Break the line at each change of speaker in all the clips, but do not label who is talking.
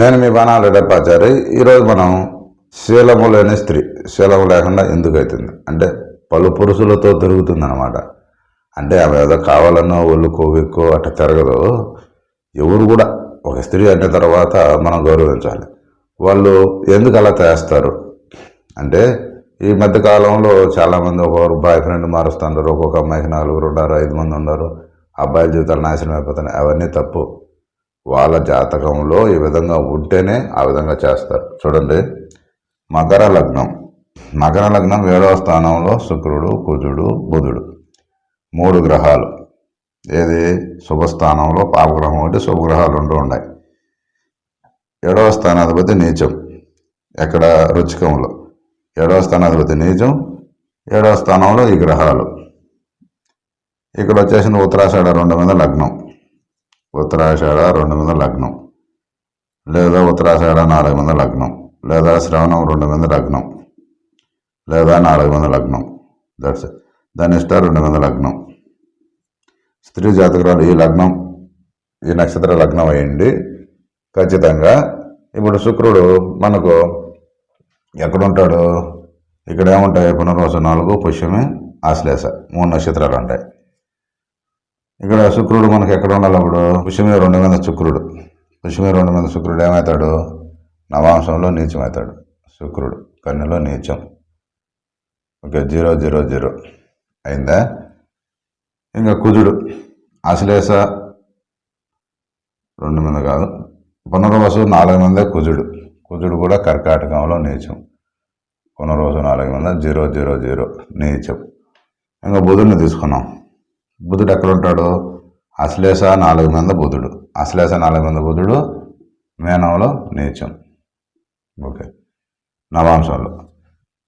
నేను మీ బాణాల డప్పాచారి ఈరోజు మనం శీలము లేని స్త్రీ. శీలము లేకుండా ఎందుకు అవుతుంది? అంటే పలు పురుషులతో తిరుగుతుంది అంటే ఆమె ఏదో కావాలన్నో ఒళ్ళు కొవ్వెక్కో అట్ట తిరగదు. ఎవరు కూడా ఒక స్త్రీ అయిన తర్వాత మనం గౌరవించాలి. వాళ్ళు ఎందుకు అలా చేస్తారు? అంటే ఈ మధ్య కాలంలో చాలామంది ఒక్కొక్కరు బాయ్ ఫ్రెండ్ మారుస్తుంటారు ఒక్కొక్క అమ్మాయికి నలుగురు ఉన్నారు ఐదు మంది ఉన్నారు అబ్బాయిల జీవితాలు నాశనం అయిపోతున్నాయి. అవన్నీ తప్పు. వాళ్ళ జాతకంలో ఈ విధంగా ఉంటేనే ఆ విధంగా చేస్తారు. చూడండి. మకర లగ్నం. మకర లగ్నం ఏడవ స్థానంలో శుక్రుడు కుజుడు బుధుడు. మూడు గ్రహాలు. ఏది? శుభస్థానంలో పాపగ్రహం ఒకటి శుభగ్రహాలు రెండు ఉన్నాయి. ఏడవ స్థానాధిపతి నీచం. ఎక్కడ? రుచికంలో. ఏడవ స్థానాధిపతి నీచం. ఏడవ స్థానంలో ఈ గ్రహాలు. ఇక్కడ వచ్చేసిన ఉత్తరాషాఢ రెండు మీద లగ్నం. ఉత్తరాషాఢ రెండు మీద లగ్నం. లేదా ఉత్తరాషాఢ నాలుగు మీద లగ్నం. లేదా శ్రవణం రెండు మీద లగ్నం. లేదా నాలుగు మీద లగ్నం దట్స్ ధనిష్ట రెండు మీద లగ్నం. స్త్రీ జాతకురాలు ఈ లగ్నం ఈ నక్షత్ర లగ్నం అయ్యింది ఖచ్చితంగా ఇప్పుడు శుక్రుడు మనకు ఎక్కడుంటాడు? ఇక్కడ ఏముంటాయి పునర్వసు నాలుగు పుష్యమి ఆశ్లేష. మూడు నక్షత్రాలు ఉంటాయి ఇక్కడ శుక్రుడు మనకి ఎక్కడ ఉండాలి అప్పుడు? పుష్యమి రెండు మీద శుక్రుడు. పుష్యమి రెండు మీద శుక్రుడు ఏమవుతాడు నవాంశంలో నీచమవుతాడు శుక్రుడు. కన్యలో నీచం. Okay zero zero zero. అయిందా? ఇంకా కుజుడు. ఆశ్లేష రెండు మంది కాదు. పునర్వసు నాలుగు మందే కుజుడు. కుజుడు కూడా కర్కాటకంలో నీచం. పునర్వసు నాలుగు మంది జీరో జీరో జీరో. నీచం. ఇంకా బుధుడిని తీసుకున్నాం. బుధుడు ఎక్కడ ఉంటాడు అశ్లేష నాలుగు మంది బుధుడు. అశ్లేష నాలుగు మంది బుధుడు మేనంలో నీచం. ఓకే. నవాంశంలో.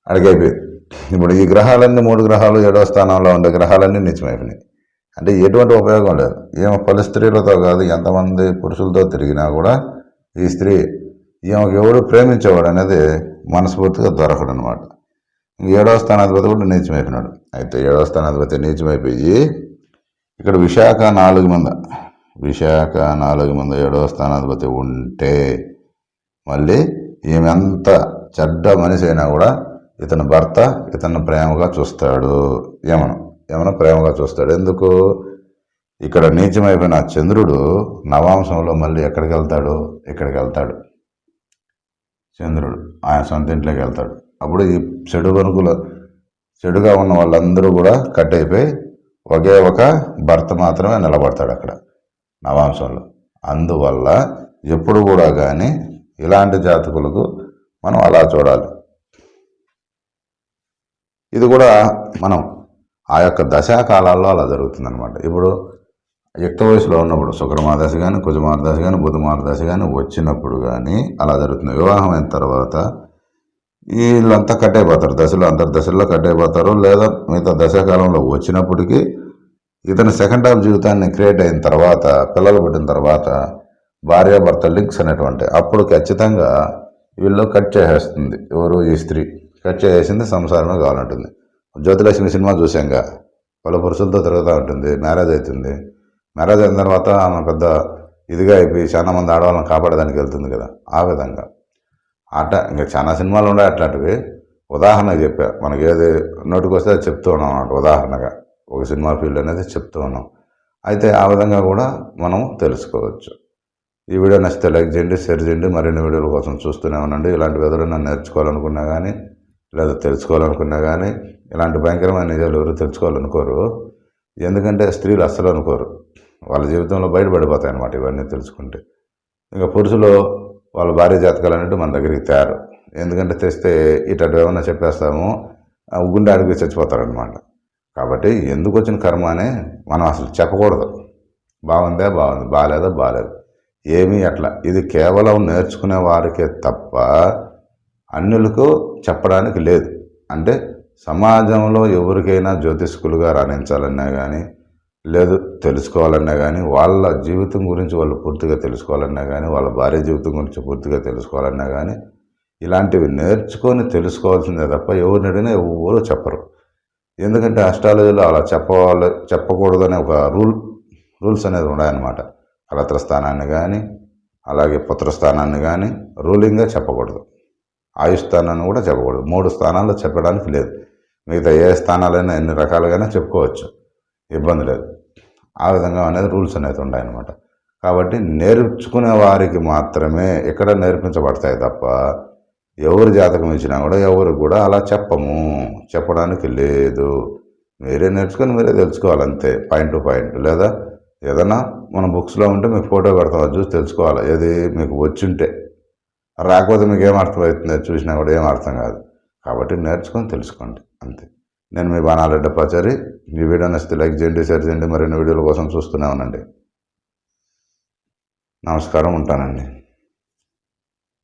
అడిగైపోయింది ఇప్పుడు ఈ గ్రహాలన్నీ మూడు గ్రహాలు ఏడవ స్థానంలో ఉండే గ్రహాలన్నీ నిత్యమైపోయినాయి అంటే ఎటువంటి ఉపయోగం లేదు. ఈమె పలు స్త్రీలతో కాదు ఎంతమంది పురుషులతో తిరిగినా కూడా ఈ స్త్రీ ఈమెకు ఎవడు ప్రేమించేవాడు అనేది మనస్ఫూర్తిగా దొరకడు అనమాట ఏడవ స్థానాధిపతి కూడా నీచమైపోయినాడు. అయితే ఏడవ స్థానాధిపతి నీచమైపోయి ఇక్కడ విశాఖ నాలుగు మంది. విశాఖ నాలుగు మంది ఏడవ స్థానాధిపతి ఉంటే మళ్ళీ ఈమె ఎంత చెడ్డ మనిషి అయినా కూడా ఇతని భర్త ఇతను ప్రేమగా చూస్తాడు. ఏమను ఏమైనా ప్రేమగా చూస్తాడు. ఎందుకు? ఇక్కడ నీచమైపోయిన చంద్రుడు నవాంశంలో మళ్ళీ ఎక్కడికి వెళ్తాడు? ఇక్కడికి వెళ్తాడు. చంద్రుడు ఆయన సొంత ఇంట్లోకి వెళ్తాడు. అప్పుడు ఈ చెడు వణుకులు చెడుగా ఉన్న వాళ్ళందరూ కూడా కట్ అయిపోయి ఒకే ఒక భర్త మాత్రమే నిలబడతాడు అక్కడ నవాంశంలో అందువల్ల ఎప్పుడు కూడా కానీ ఇలాంటి జాతకులకు మనం అలా చూడాలి. ఇది కూడా మనం ఆ యొక్క దశాకాలాల్లో అలా జరుగుతుందనమాట ఇప్పుడు యుక్త వయసులో ఉన్నప్పుడు శుక్రమాదశ కానీ కుజమారదశ కానీ బుధమారదశ కానీ వచ్చినప్పుడు కానీ అలా జరుగుతుంది. వివాహం అయిన తర్వాత వీళ్ళంతా కట్టయిపోతారు దశలో అంతర్దశల్లో కట్టయిపోతారు లేదా మిగతా దశాకాలంలో వచ్చినప్పటికీ ఇతని సెకండ్ హాఫ్ జీవితాన్ని క్రియేట్ అయిన తర్వాత పిల్లలు పుట్టిన తర్వాత భార్యాభర్త లింక్స్ అనేటువంటి అప్పుడు ఖచ్చితంగా వీళ్ళు కట్ చేసేస్తుంది. ఎవరు? ఈ స్త్రీ. కట్ చేసేసింది సంసారమే కావాలంటుంది. జ్యోతిలక్ష్మి సినిమా చూసాంగా పలు పురుషులతో తిరుగుతూ ఉంటుంది. మ్యారేజ్ అవుతుంది. మ్యారేజ్ అయిన తర్వాత ఆమె పెద్ద ఇదిగా అయిపోయి చాలా మంది ఆడవాళ్ళని కాపాడడానికి వెళ్తుంది కదా. ఆ విధంగా. అట ఇంకా చాలా సినిమాలు ఉన్నాయి అట్లాంటివి. ఉదాహరణకు చెప్పా. మనకి ఏది నోటికి వస్తే అది చెప్తూ ఉన్నాం అన్నమాట ఉదాహరణగా. ఒక సినిమా ఫీల్డ్ అనేది చెప్తూ ఉన్నాం. అయితే ఆ విధంగా కూడా మనం తెలుసుకోవచ్చు. ఈ వీడియో నచ్చితే లైక్ చేయండి షేర్ చేయండి మరిన్ని వీడియోల కోసం చూస్తూనే ఉండండి. ఇలాంటి ఏదైనా నేర్చుకోవాలనుకున్నా కానీ లేదా తెలుసుకోవాలనుకున్నా కానీ ఇలాంటి భయంకరమైన నిజాలు ఎవరు తెలుసుకోవాలనుకోరు ఎందుకంటే స్త్రీలు అస్సలు అనుకోరు. వాళ్ళ జీవితంలో బయటపడిపోతాయి అన్నమాట ఇవన్నీ తెలుసుకుంటే. ఇంకా పురుషులు వాళ్ళ భార్య జాతకాలు అనేవి మన దగ్గరికి తయారు. ఎందుకంటే తెస్తే ఇటు ఏమైనా చెప్పేస్తాము గుండె అడిగి చచ్చిపోతారనమాట కాబట్టి ఎందుకు వచ్చిన కర్మ అనే మనం అసలు చెప్పకూడదు. బాగుందా? బాగుంది. బాగాలేదా? బాగాలేదు. ఏమీ అట్లా. ఇది కేవలం నేర్చుకునే వారికే తప్ప అన్యులకు చెప్పడానికి లేదు. అంటే సమాజంలో ఎవరికైనా జ్యోతిష్కులుగా రాణించాలన్నా కానీ లేదు తెలుసుకోవాలన్నా కానీ వాళ్ళ జీవితం గురించి వాళ్ళు పూర్తిగా తెలుసుకోవాలన్నా కానీ వాళ్ళ భార్య జీవితం గురించి పూర్తిగా తెలుసుకోవాలన్నా కానీ ఇలాంటివి నేర్చుకొని తెలుసుకోవాల్సిందే తప్ప ఎవరిని అడిగినా ఎవరు చెప్పరు. ఎందుకంటే అష్టాలజీలో అలా చెప్పవాలి చెప్పకూడదనే ఒక రూల్ రూల్స్ అనేది ఉన్నాయన్నమాట. కలత్రస్థానాన్ని కానీ అలాగే పుత్రస్థానాన్ని కానీ రూలింగ్గా చెప్పకూడదు. ఆయుస్థానాన్ని కూడా చెప్పకూడదు. మూడు స్థానాల్లో చెప్పడానికి లేదు. మిగతా ఏ స్థానాలైనా ఎన్ని రకాలుగానే చెప్పుకోవచ్చు. ఇబ్బంది లేదు. ఆ విధంగా అనేది రూల్స్ అనేది ఉన్నాయన్నమాట. కాబట్టి నేర్చుకునే వారికి మాత్రమే ఇక్కడ నేర్పించబడతాయి తప్ప ఎవరు జాతకం ఇచ్చినా కూడా ఎవరికి కూడా అలా చెప్పము. చెప్పడానికి లేదు. మీరే నేర్చుకొని మీరే తెలుసుకోవాలి అంతే పాయింట్ టు పాయింట్. లేదా ఏదైనా మన బుక్స్లో ఉంటే మీకు ఫోటో పెడతాం అది చూసి తెలుసుకోవాలి. ఏది మీకు వచ్చింటే. రాకపోతే మీకు ఏం అర్థమవుతుంది అది చూసినా కూడా ఏం అర్థం కాదు. కాబట్టి నేర్చుకొని తెలుసుకోండి. అంతే. నేను మీ బాణాలెడ్డపాచారి ఈ వీడియో నచ్చితే లైక్ చేయండి షేర్ చేయండి. మరిన్ని వీడియోల కోసం చూస్తూనే ఉండండి. నమస్కారం. ఉంటానండి.